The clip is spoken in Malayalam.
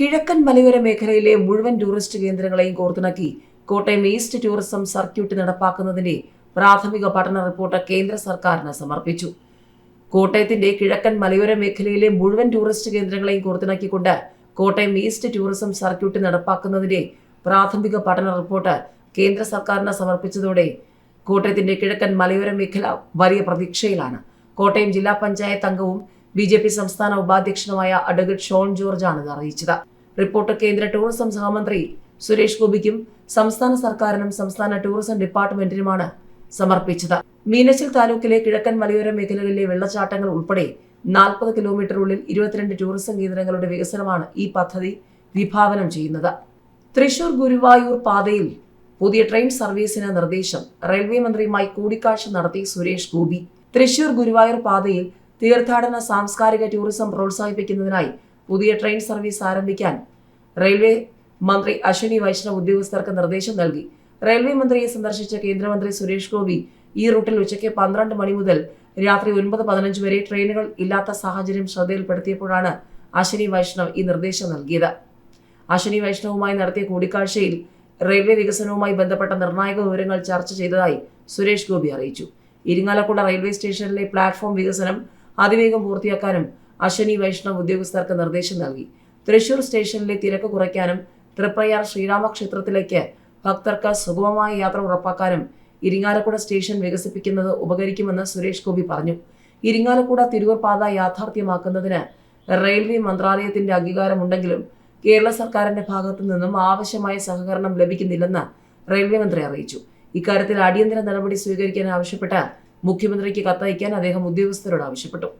കിഴക്കൻ മലയോര മേഖലയിലെ മുഴുവൻ ടൂറിസ്റ്റ് കേന്ദ്രങ്ങളെയും കോർത്തിണക്കി കോട്ടയം ഈസ്റ്റ് ടൂറിസം സർക്യൂട്ട് നടപ്പാക്കുന്നതിന്റെ പ്രാഥമിക പഠന റിപ്പോർട്ട് കേന്ദ്ര സർക്കാരിന് സമർപ്പിച്ചു. കോട്ടയത്തിന്റെ കിഴക്കൻ മലയോര മേഖലയിലെ മുഴുവൻ ടൂറിസ്റ്റ് കേന്ദ്രങ്ങളെയും കോർത്തിണക്കിക്കൊണ്ട് കോട്ടയം ഈസ്റ്റ് ടൂറിസം സർക്യൂട്ട് നടപ്പാക്കുന്നതിന്റെ പ്രാഥമിക പഠന റിപ്പോർട്ട് കേന്ദ്ര സർക്കാരിന് സമർപ്പിച്ചതോടെ കോട്ടയത്തിന്റെ കിഴക്കൻ മലയോര മേഖല വലിയ പ്രതീക്ഷയിലാണ്. കോട്ടയം ജില്ലാ പഞ്ചായത്ത് അംഗവും ബി ജെ പി സംസ്ഥാന ഉപാധ്യക്ഷനുമായ അഡ്വക്കേറ്റ് ഷോൺ ജോർജ് ഇത് അറിയിച്ചത്. റിപ്പോർട്ട് കേന്ദ്ര ടൂറിസം സഹമന്ത്രി സുരേഷ് ഗോപിക്കും സംസ്ഥാന സർക്കാരിനും സംസ്ഥാന ടൂറിസം ഡിപ്പാർട്ട്മെന്റിനുമാണ് സമർപ്പിച്ചത്. മീനച്ചിൽ താലൂക്കിലെ കിഴക്കൻ മലയോര മേഖലകളിലെ വെള്ളച്ചാട്ടങ്ങൾ ഉൾപ്പെടെ നാൽപ്പത് കിലോമീറ്ററുള്ളിൽ ഇരുപത്തിരണ്ട് ടൂറിസം കേന്ദ്രങ്ങളുടെ വികസനമാണ് ഈ പദ്ധതി വിഭാവനം ചെയ്യുന്നത്. തൃശൂർ ഗുരുവായൂർ പാതയിൽ പുതിയ ട്രെയിൻ സർവീസിന് നിർദ്ദേശം. റെയിൽവേ മന്ത്രിയുമായി കൂടിക്കാഴ്ച നടത്തി സുരേഷ് ഗോപി. തൃശൂർ ഗുരുവായൂർ പാതയിൽ തീർത്ഥാടന സാംസ്കാരിക ടൂറിസം പ്രോത്സാഹിപ്പിക്കുന്നതിനായി പുതിയ ട്രെയിൻ സർവീസ് ആരംഭിക്കാൻ റെയിൽവേ മന്ത്രി അശ്വിനി വൈഷ്ണവ് ഉദ്യോഗസ്ഥർക്ക് നിർദ്ദേശം നൽകി. റെയിൽവേ മന്ത്രിയെ സന്ദർശിച്ച കേന്ദ്രമന്ത്രി സുരേഷ് ഗോപി ഈ റൂട്ടിൽ ഉച്ചയ്ക്ക് പന്ത്രണ്ട് മണി മുതൽ രാത്രി ഒൻപത് പതിനഞ്ച് വരെ ട്രെയിനുകൾ ഇല്ലാത്ത സാഹചര്യം ശ്രദ്ധയിൽപ്പെടുത്തിയപ്പോഴാണ് അശ്വിനി വൈഷ്ണവ് ഈ നിർദ്ദേശം നൽകിയത്. അശ്വിനി വൈഷ്ണവുമായി നടത്തിയ കൂടിക്കാഴ്ചയിൽ റെയിൽവേ വികസനവുമായി ബന്ധപ്പെട്ട നിർണായക വിവരങ്ങൾ ചർച്ച ചെയ്തതായി സുരേഷ് ഗോപി അറിയിച്ചു. ഇരിങ്ങാലക്കുട റെയിൽവേ സ്റ്റേഷനിലെ പ്ലാറ്റ്ഫോം വികസനം അതിവേഗം പൂർത്തിയാക്കാനും അശ്വനി വൈഷ്ണവ് ഉദ്യോഗസ്ഥർക്ക് നിർദ്ദേശം നൽകി. തൃശൂർ സ്റ്റേഷനിലെ തിരക്ക് കുറയ്ക്കാനും തൃപ്രയാർ ശ്രീരാമക്ഷേത്രത്തിലേക്ക് ഭക്തർക്ക് സുഗമമായ യാത്ര ഉറപ്പാക്കാനും ഇരിങ്ങാലക്കുട സ്റ്റേഷൻ വികസിപ്പിക്കുന്നത് ഉപകരിക്കുമെന്ന് സുരേഷ് ഗോപി പറഞ്ഞു. ഇരിങ്ങാലക്കുട തിരൂർ പാത യാഥാർത്ഥ്യമാക്കുന്നതിന് റെയിൽവേ മന്ത്രാലയത്തിന്റെ അംഗീകാരമുണ്ടെങ്കിലും കേരള സർക്കാരിന്റെ ഭാഗത്തു നിന്നും ആവശ്യമായ സഹകരണം ലഭിക്കുന്നില്ലെന്ന് റെയിൽവേ മന്ത്രി അറിയിച്ചു. ഇക്കാര്യത്തിൽ അടിയന്തര നടപടി സ്വീകരിക്കാൻ ആവശ്യപ്പെട്ട് മുഖ്യമന്ത്രിക്ക് കത്തയക്കാൻ അദ്ദേഹം ഉദ്യോഗസ്ഥരോട് ആവശ്യപ്പെട്ടു